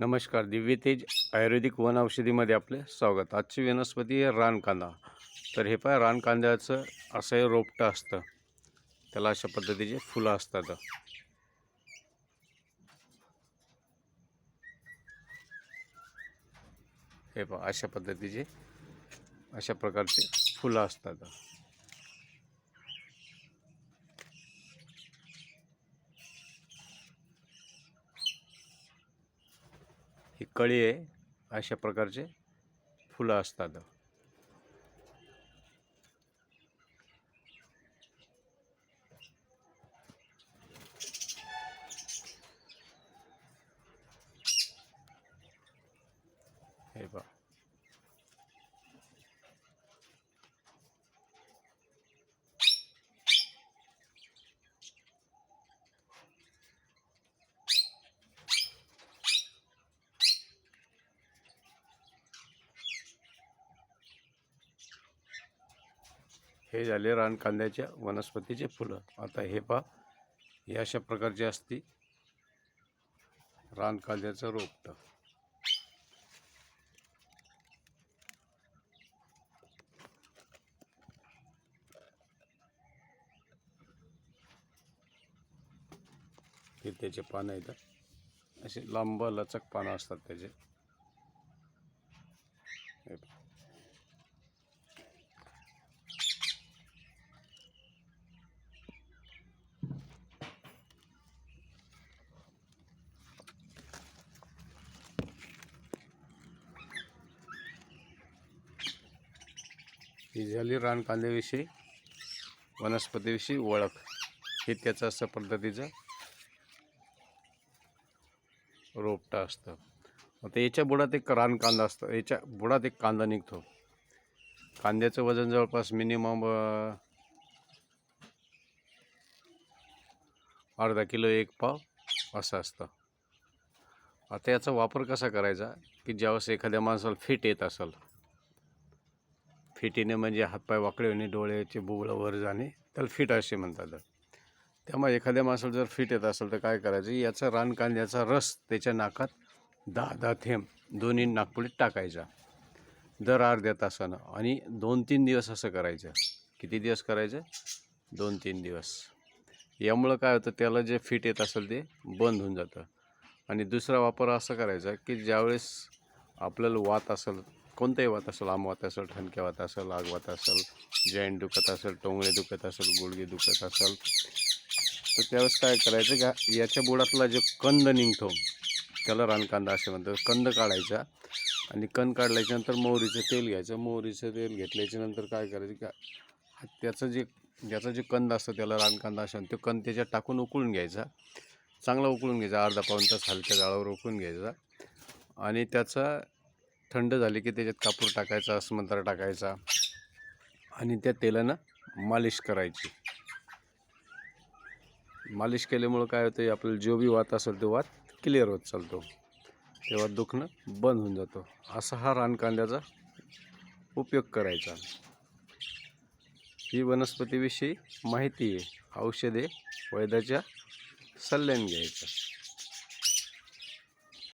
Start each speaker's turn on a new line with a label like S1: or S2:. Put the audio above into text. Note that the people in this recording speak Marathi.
S1: नमस्कार दिव्यतेज आयुर्वेदिक वन औषधीमध्ये आपले स्वागत. आजची वनस्पती आहे रानकांदा. तर हे पाय रानकांद्याचं असं हे रोपटं असतं. त्याला अशा पद्धतीचे फुलं असतात. हे पहा अशा पद्धतीचे अशा प्रकारचे फुलं असतात. ही कळी आहे. अशा प्रकारचे फुलं असतात. हे पहा. हे झाले रानकांद्याच्या वनस्पतीचे फुलं. आता हे पा हे अशा प्रकारचे असते. रानकांद्याचं रोपटं. हे त्याचे पानं येतात असे लांब लचक पानं असतात त्याचे. ही झाली रान कांद्याविषयी वनस्पतीविषयी ओळख. हे त्याचं असं पद्धतीचं रोपटा असतं. आता याच्या बुडात एक रान कांदा असतो. याच्या बुडात एक कांदा निघतो. कांद्याचं वजन जवळपास मिनिमम अर्धा किलो एक पाव असं असतं. आता याचा वापर कसा करायचा? की ज्यावेळेस एखाद्या माणसाला फिट येत असेल फिटीने म्हणजे हातपाय वाकडे होणे डोळ्याचे बुबळं वर जाणे त्याला फिट असे म्हणतात. त्यामुळे एखाद्या माणसाला जर फिट येत असेल तर काय करायचं? याचा रानकांद्याचा रस त्याच्या नाकात दहा दहा थेंब दोन्ही नागपुडीत टाकायचा. दर अर्ध्या तासानं आणि दोन तीन दिवस असं करायचं. किती दिवस करायचं? दोन तीन दिवस. यामुळं काय होतं? त्याला जे फिट येत असेल ते बंद होऊन जातं. आणि दुसरा वापर असा करायचा की ज्यावेळेस आपल्याला वात असेल कोणतंही वात असेल आमवात असेल ठणक्यावात असेल आगवात असेल जॉईंट दुखत असेल टोंगळे दुखत असेल गुडघे दुखत असेल तर त्यावेळेस काय करायचं का याच्या बुडातला जो कंद निघतो त्याला रानकांदा असे म्हणतात. कंद काढायचा आणि कंद काढल्याच्यानंतर मोहरीचं तेल घ्यायचं. मोहरीचं तेल घेतल्याच्यानंतर काय करायचं का त्याचं जे ज्याचा जे कंद असतं त्याला रानकांदा असं तो कंद त्याच्यात टाकून उकळून घ्यायचा. चांगला उकळून घ्यायचा. अर्धा पाऊण तास हलक्या जाळावर उकळून घ्यायचा. आणि त्याचा थंड झाले की त्याच्यात कापूर टाकायचा अस्मंतर टाकायचा आणि त्या तेलानं मालिश करायची. मालिश केल्यामुळं काय होतं आपल्याला जो बी वात असेल तो वात क्लिअर होत चालतो. तेव्हा दुखणं बंद होऊन जातो. असा हा रानकांद्याचा उपयोग करायचा. ही वनस्पतीविषयी माहिती आहे. औषधे वैद्याच्या सल्ल्याने घ्यायचं.